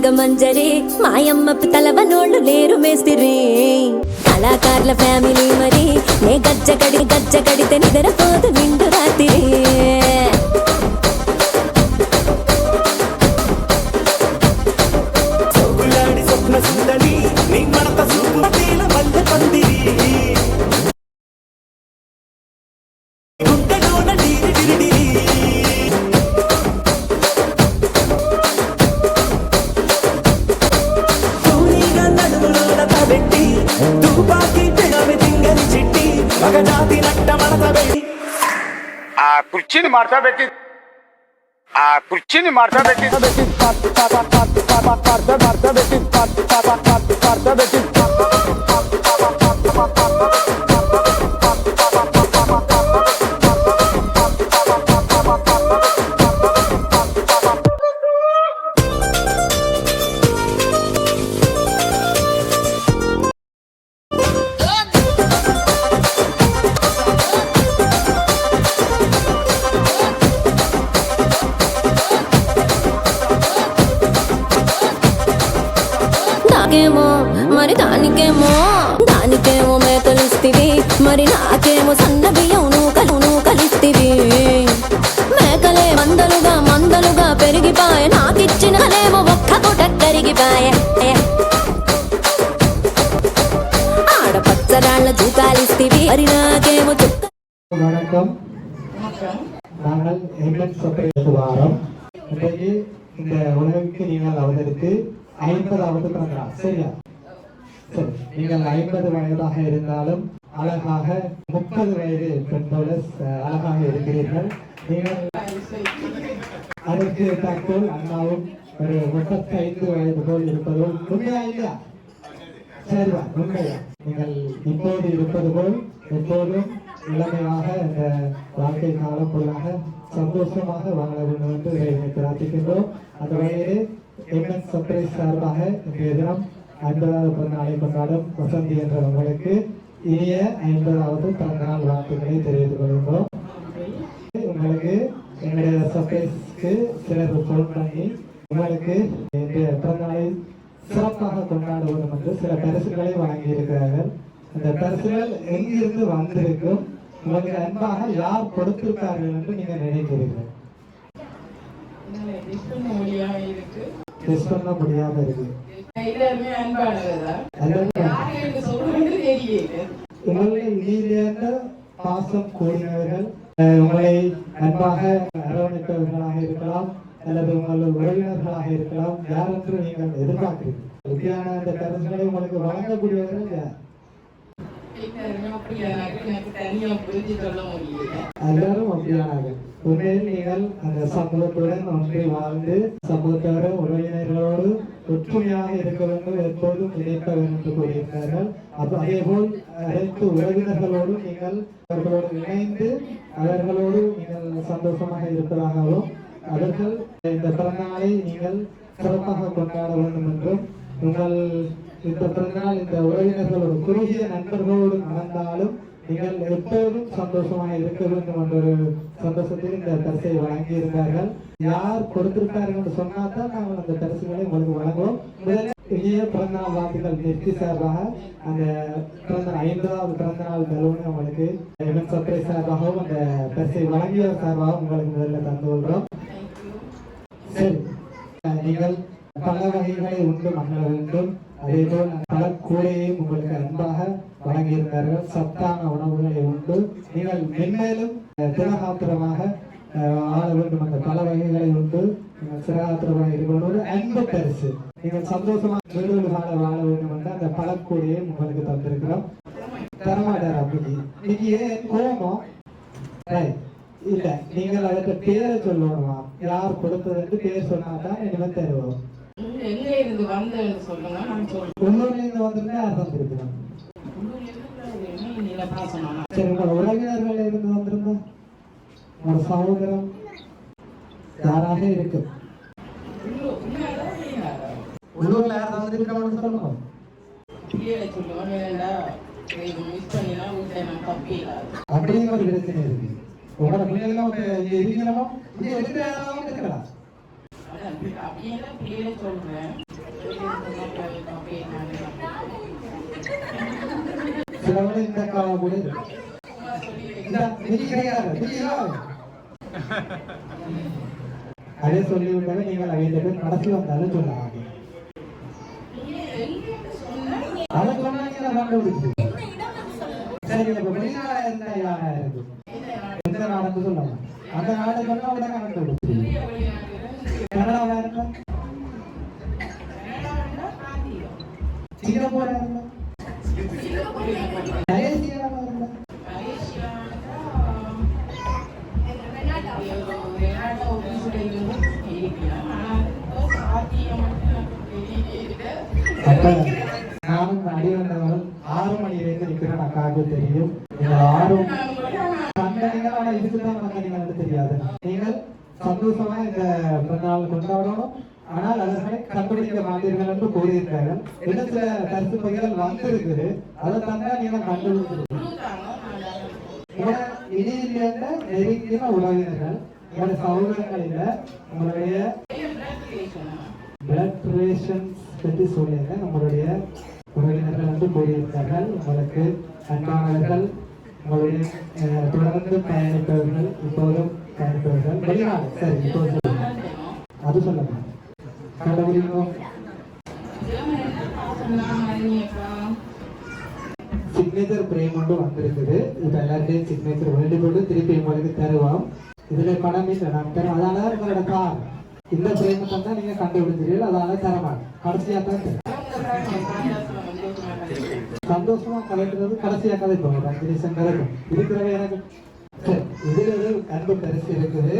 నాగమంజరి మాయమ్మ తలవనోళ్ళు లేరు మేస్తిరి. కళాకారుల ఫ్యామిలీ మరి నే గజ్జ కడి గజ్జ కడితే నిద్రపోదు నిండు రాత్రి. ఆ కుర్చీని మార్చబెట్టి నాకేమో మరి దానికేమో దానికేమో మేకలిస్తివి మరి నాకేమో సన్న బియ్యం నూకలు నూకలిస్తివి మేకలే మందలుగా మందలుగా పెరిగిపాయ నాకిచ్చిన లేమో ఒక్క పూట కరిగిపాయ ఆడపచ్చరాళ్ళ జూకాలిస్తివి మరి నాకేమో చుక్క வணக்கம் நாங்கள் எம்என் சொப்பரேட் வாரம் இன்றைக்கு இந்த உலகுக்கு நீங்கள் அவதரித்து ஐம்பதாவது பிறந்த நாள் சரியா? சரி நீங்கள் ஐம்பது வயதாக இருந்தாலும் அழகாக முப்பது வயது பெண் போல அழகாக இருக்கிறீர்கள். நீங்கள் அதற்கு தாக்கோல் அண்ணாவும் ஒரு முப்பத்தைந்து வயது போல் இருப்பதும் உண்மையா இல்லையா? சரிவா உண்மையா. நீங்கள் இப்போது இருப்பது போல் எப்போதும் இளமையாக இந்த வாழ்க்கை காலம் பொருளாக சந்தோஷமாக வாழ வேண்டும் என்று பிரார்த்திக்கின்றோம். அந்த வயது எம்என் சர்ப்ரைஸ் சார்பாக இன்றைய தினம் ஐம்பதாவது பிறந்தநாளை கொண்டாடும் வசந்தி என்ற உங்களுக்கு இனிய ஐம்பதாவது பிறந்தநாள் வாழ்த்துக்களை தெரிவித்துக் கொள்கிறோம் உங்களுக்கு எங்களுடைய சர்ப்ரைஸ்க்கு சிலர் ஃபோன் பண்ணி உங்களுக்கு இந்த பிறந்தநாளை சிறப்பாக கொண்டாடுவோம் என்று சில பரிசுகளை வழங்கி இருக்கிறார்கள் அந்த பரிசுகள் எங்கிருந்து வந்திருக்கும் உங்களுக்கு அன்பாக யார் கொடுத்திருக்கார்கள் என்று நீங்கள் நினைக்கிறீர்கள். இருக்கு. டெஸ்ட் பண்ண முடியாம இருக்கு. உங்களை இனியிலிருந்த பாசம் கூடினவர்கள் உங்களை அன்பாக அரவணைப்பவர்களாக இருக்கலாம் அல்லது உங்கள் உறவினர்களாக இருக்கலாம். யார் என்று நீங்கள் எதிர்பார்க்கிறீர்கள்? இப்படியான அந்த பரிசுகளை உங்களுக்கு வழங்கக்கூடியவர்கள் யார்? எல்லாரும் அப்படியானார்கள் உண்மையில் நீங்கள் அந்த சமூகத்துடன் ஒன்றி வாழ்ந்து சமூகத்தோடு உறவினர்களோடு ஒற்றுமையாக இருக்க வேண்டும் எப்போதும் நினைக்க வேண்டும் என்று கூறியிருக்கிறார்கள். அப்ப அதேபோல் அனைத்து உறவினர்களோடு நீங்கள் அவர்களோடு இணைந்து அவர்களோடு நீங்கள் சந்தோஷமாக இருப்பதாகவும் அவர்கள் இந்த பிறந்தநாளை நீங்கள் சிறப்பாக கொண்டாட வேண்டும் என்றும் உங்கள் இந்த பிறந்தநாள் இந்த உறவினர்களோடு குறுகிய நண்பர்களோடு நடந்தாலும் நீங்கள் எப்போதும் சந்தோஷமாக இருக்க வேண்டும் என்ற ஒரு சந்தோஷத்தில் இந்த பரிசை வழங்கி இருந்தார்கள் யார் கொடுத்திருக்கார்கள் என்று சொன்னாதான் நாங்கள் அந்த பரிசுகளை உங்களுக்கு வழங்குவோம். முதலில் இனிய பிறந்தநாள் வாழ்த்துக்கள் நெற்றி சார்பாக அந்த பிறந்த ஐந்தாவது பிறந்த நாள் பலூனை உங்களுக்கு எவன் சர்ப்ரைஸ் சார்பாகவும் அந்த பரிசை வழங்கியவர் சார்பாகவும் உங்களுக்கு முதல்ல தந்து கொள்கிறோம். சரி அஹ் நீங்கள் பல வகைகளை உண்டு மகிழ வேண்டும். அதேபோல் பல கூடையையும் உங்களுக்கு அன்பாக வழங்கியிருந்தார்கள் சத்தான உணவுகளை உண்டு. நீங்கள் மென்மேலும் அஹ், ஆள வேண்டும் அந்த பல வகைகளை உண்டு. நீங்கள் சிறகாத்திரமாக இருக்கணும் அன்பு பரிசு. நீங்கள் சந்தோஷமாக வீடுகள் வாழ வாழ வேண்டும் என்று அந்த பழக்கூடையும் உங்களுக்கு தந்திருக்கிறோம். தரமாட்டார் அப்படி இன்னைக்கு ஏன் கோபம். இல்ல நீங்கள் அதற்கு பேரை சொல்லணுமா? யார் கொடுத்ததுன்னு பேர் சொன்னாதான் இனிமேல் தருவோம் எங்க இருந்து வந்தேன்னு சொல்லுங்க நான் உள்ளூர்ல இருந்து வந்திருந்தா யார் தந்திருக்கிறோம் சரி உறவினர்கள் இருந்து வந்திருந்தா ஒரு சகோதரம் யாராக இருக்கும்? உள்ளூர்ல யார் நான் தப்பிடாது அப்படிங்கிற ஒரு பிரச்சனை இருக்கு. உங்களோட பிள்ளைகளும் இருக்கிற பிள்ளைகளை சொல்றேன் அப்படியே நான் சிலவங்க இந்த காலம் கூட இருக்கு. கிடையாது அதே சொல்லி விட்டாங்க நீங்கள் ஐந்து பேர் கடைசி வந்தாலும் சொல்ல அதை சொன்னாங்க கண்டுபிடிச்சு? சரி இப்ப வெளிநாடா இருந்தா யாரா இருக்கு? எந்த நாடுன்னு சொல்லலாம் அந்த நாடு சொன்னா உடனே கண்டுபிடிச்சு. ஆனா இதுக்குதான் வந்து நீங்கள் வந்து தெரியாது. நீங்கள் சந்தோஷமா இந்த பிறந்தநாள் கொண்டாடணும். ஆனால் அவர்களை கண்டுபிடிக்க மாட்டீர்கள் என்று கூறியிருக்கிறார்கள். இன்னும் சில கருத்து பகிர்கள் வந்திருக்குது. அதை தந்தா நீங்க கண்டுபிடிச்சிருக்கீங்க. உங்களோட இடையிலிருந்த நெருங்கின உறவினர்கள் உங்களோட சௌகரியங்களில் உங்களுடைய பிளட் ரிலேஷன்ஸ் பற்றி சொல்லியிருக்கேன் நம்மளுடைய உறவினர்கள் வந்து கூறியிருக்கார்கள் உங்களுக்கு அன்பானவர்கள் உங்களுடைய தொடர்ந்து பயணிப்பவர்கள் இப்போதும் பயணிப்பவர்கள். வெளிநாடு. சரி இப்போது அது சொல்லுங்க. கண்டுபிடிக்கணும் சிக்னேச்சர் பிரேம் ஒன்று வந்திருக்குது. இப்ப எல்லாருக்கும் சிக்னேச்சர் வேண்டிக் கொண்டு திருப்பி உங்களுக்கு தருவோம். இதுல பணம் இல்லை. நான் தரும் அதனால உங்களோட கார் இந்த பிரேமத்தை தான் நீங்க கண்டுபிடிச்சிருக்கீங்க அதனால தரமாட்டேன் கடைசியா தான் சந்தோஷமா கலட்டுறது கடைசியா கதைப்போம் ஒரு அஞ்சு நிமிஷம் இருக்கிறவங்க எனக்கு சரி இதுல ஒரு அன்பு பரிசு இருக்குது.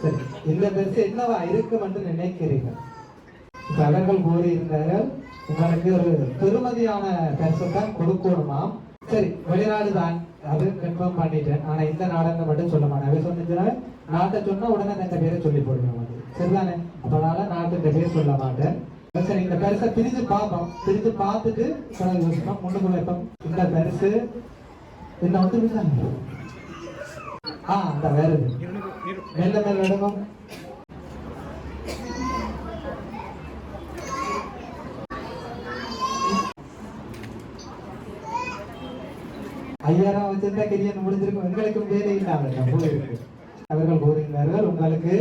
சரி இந்த பரிசு என்னவா இருக்கும் என்று நினைக்கிறீங்க இப்ப அவர்கள் கூறியிருந்தார்கள் உங்களுக்கு ஒரு பெருமதியான பரிசு தான் கொடுக்கணுமாம். சரி வெளிநாடு தான். அது கன்ஃபார்ம் பண்ணிட்டேன். ஆனா இந்த நாடுன்னு மட்டும் சொல்ல மாட்டேன். அவர் சொன்னதுனால நாட்டை சொன்னா உடனே அந்த பேரை சொல்லி போடுவேன். அது சரிதானே? அதனால நாட்டு பேர் சொல்ல மாட்டேன். சரி இந்த பரிசை பிரிச்சு பார்ப்போம். பிரிஞ்சு பார்த்துட்டு பிறகு யோசிப்போம் முன்னுக்கு வைப்போம். இந்த பரிசு என்ன வந்து ஆ அந்த வேற. மெல்ல மெல்ல எடுக்கும் ஐயாயிரம் வச்சிருந்தா கெரியன் முடிஞ்சிருக்கும். எங்களுக்கும் வேலை இல்லாமல் போயிருக்கு? அவர்கள் கூறுகிறார்கள் உங்களுக்கு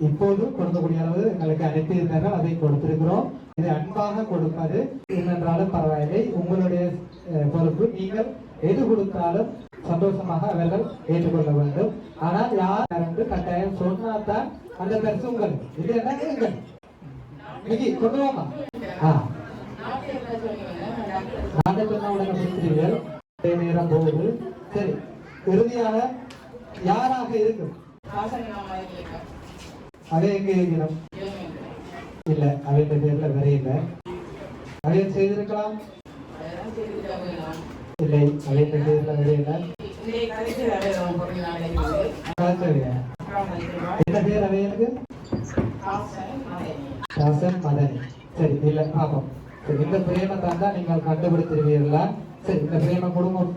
இப்போது கொடுக்கக்கூடிய அளவு எங்களுக்கு அனுப்பியிருந்தார்கள் அதை கொடுத்திருக்கிறோம். இது அன்பாக கொடுப்பது என்னென்றாலும் பரவாயில்லை. உங்களுடைய பொறுப்பு நீங்கள் எது கொடுத்தாலும் சந்தோஷமாக அவர்கள் ஏற்றுக்கொள்ள வேண்டும். ஆனால் யார் என்று கட்டாயம் சொன்னாதான் அந்த பரிசு உங்கள். இது என்ன நீங்கள்? இன்னைக்கு கொண்டு ஆ. நாட்டை சொன்ன உடனே கொடுக்கிறீர்கள் நேரம் போகுது. சரி. இறுதியாக யாராக இருக்கும்? அதே எங்க இருக்கிறோம் இல்ல அவைய பேர்ல வரையில அவைய செய்திருக்கலாம்? இல்லை அவைய பேர்ல வரையில சரியா என்ன பேர் அவையனுக்கு ஹாசன் மதனி. சரி இல்லை பாப்போம் சரி இந்த பிரேமத்தை தான் நீங்கள் கண்டுபிடித்திருவீர்களா? சரி இந்த பிரேம குடும்பம்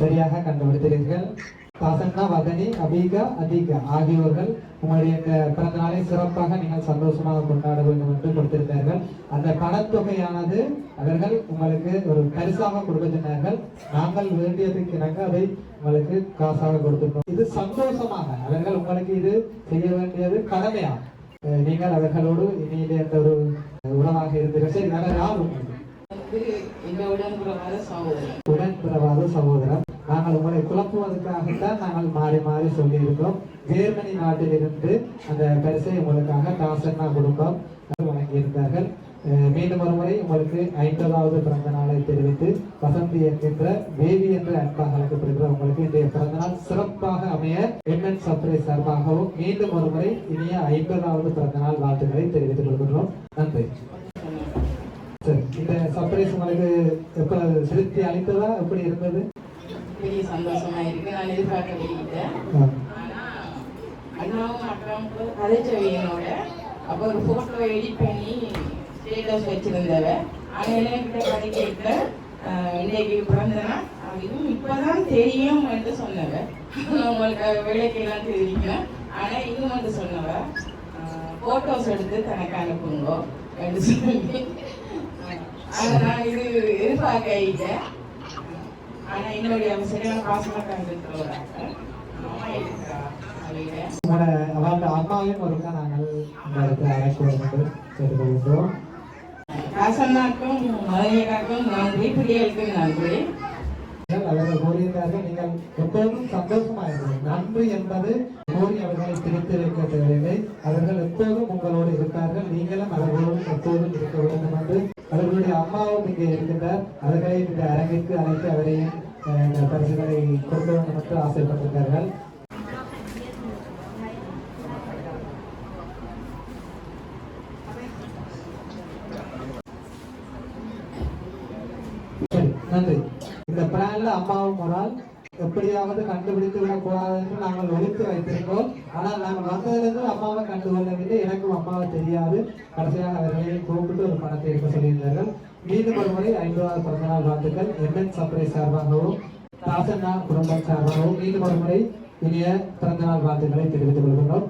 சரியாக கண்டுபிடித்தீர்கள். தாசன்னா வதனி அபிகா அதிகா ஆகியோர்கள் உங்களுடைய இந்த பிறந்த நாளை சிறப்பாக நீங்கள் சந்தோஷமாக கொண்டாட வேண்டும் என்று கொடுத்திருந்தார்கள். அந்த பணத்தொகையானது அவர்கள் உங்களுக்கு ஒரு பரிசாக கொடுக்க சொன்னார்கள். நாங்கள் வேண்டியதுக்கு இணங்க அதை உங்களுக்கு காசாக கொடுத்திருக்கோம் இது சந்தோஷமாக அவர்கள் உங்களுக்கு இது செய்ய வேண்டியது கடமையா? நீங்கள் அவர்களோடு இனியிலே எந்த ஒரு உணவாக இருந்தீர்கள். சரி வேற யார் உங்களுக்கு உடன்பிறவாத சகோதரர். நாங்கள் உங்களை குழப்புவதற்காகத்தான் நாங்கள் மாறி மாறி சொல்லியிருக்கிறோம் ஜெர்மனி நாட்டிலிருந்து அந்த பரிசை உங்களுக்காக டாசன்னா குடும்பம் வழங்கியிருந்தார்கள். மீண்டும் ஒரு முறை உங்களுக்கு ஐம்பதாவது பிறந்த நாளை தெரிவித்து வசந்தி என்கின்ற தேவி என்ற அன்பாக அழைக்கப்படுகிற உங்களுக்கு இன்றைய பிறந்த நாள் சிறப்பாக அமைய எம்என் சப்ரை சார்பாகவும் மீண்டும் ஒரு முறை இனிய ஐம்பதாவது பிறந்த நாள் வாழ்த்துக்களை தெரிவித்துக் கொள்கின்றோம். நன்றி. சர்ப்ரைஸ் உங்களுக்கு எப்ப திருப்தி அளித்ததா? எப்படி இருந்தது? பெரிய சந்தோஷமா இருக்கு. நான் எதிர்பார்க்கவே இல்லை அண்ணாவும் அக்காவும் கதைச்சவையனோட அப்போ ஒரு ஃபோட்டோ எடிட் பண்ணி ஸ்டேட்டஸ் வச்சிருந்தவ. ஆனால் என்கிட்ட கதை கேட்க இன்னைக்கு பிறந்தனா இதுவும் இப்போதான் தெரியும் என்று சொன்னவ. உங்களுக்கு விளக்கெல்லாம் தெரிவிக்கிறேன். ஆனால் இன்னும் வந்து சொன்னவ ஃபோட்டோஸ் எடுத்து தனக்கு அனுப்புங்க என்று சொல்லி. ஆனா நான் இது எதிர்பார்க்க ஆனா என்னுடைய சரியான பாசமா கண்டிருக்கிறவராக அம்மா இருக்கிறா அவையில உங்களோட அவரோட அம்மாவையும் ஒருக்கா நாங்கள் உங்களுக்கு அழைக்கிறோம் கேட்டுக்கொள்கின்றோம். காசன்னாக்கும் மலையக்காக்கும் நன்றி பிடிகளுக்கும் நன்றி. அவர்கள் கூறியிருந்தார்கள் நீங்கள் எப்போதும் சந்தோஷமா இருக்கிறீர்கள் நன்றி என்பது கூறி அவர்களை பிரித்து வைக்க தேவையில்லை. அவர்கள் எப்போதும் உங்களோடு இருப்பார்கள். நீங்களும் அவர்களோடு எப்போதும் இருக்க வேண்டும் என்று அம்மாவும் இங்கே இருக்கின்றார் அவர்களை இந்த அரங்கிற்கு அழைத்து அவரையும் இந்த பரிசுகளை கொண்டு வந்து மட்டும் ஆசைப்பட்டிருக்கிறார்கள். நன்றி. இந்த பிளான்ல அம்மாவும் ஒரு ஆள் எப்படியாவது கண்டுபிடித்து விடக்கூடாது என்று நாங்கள் ஒழித்து வைத்திருக்கோம். ஆனால் நாங்கள் வந்ததிலிருந்து அம்மாவை கண்டுகொள்ளவில்லை. எனக்கும் அம்மாவை தெரியாது. கடைசியாக அவர்களையும் கூப்பிட்டு ஒரு பணத்தை எடுக்க சொல்லியிருந்தார்கள். மீண்டும் ஒரு முறை ஐந்தாவது பிறந்தநாள் வாழ்த்துக்கள். எம்என் சப்ரை சார்பாகவும் தாசண்ணா குடும்பம் சார்பாகவும் மீண்டும் ஒரு முறை இனிய பிறந்தநாள் வாழ்த்துக்களை தெரிவித்துக் கொள்கின்றோம்.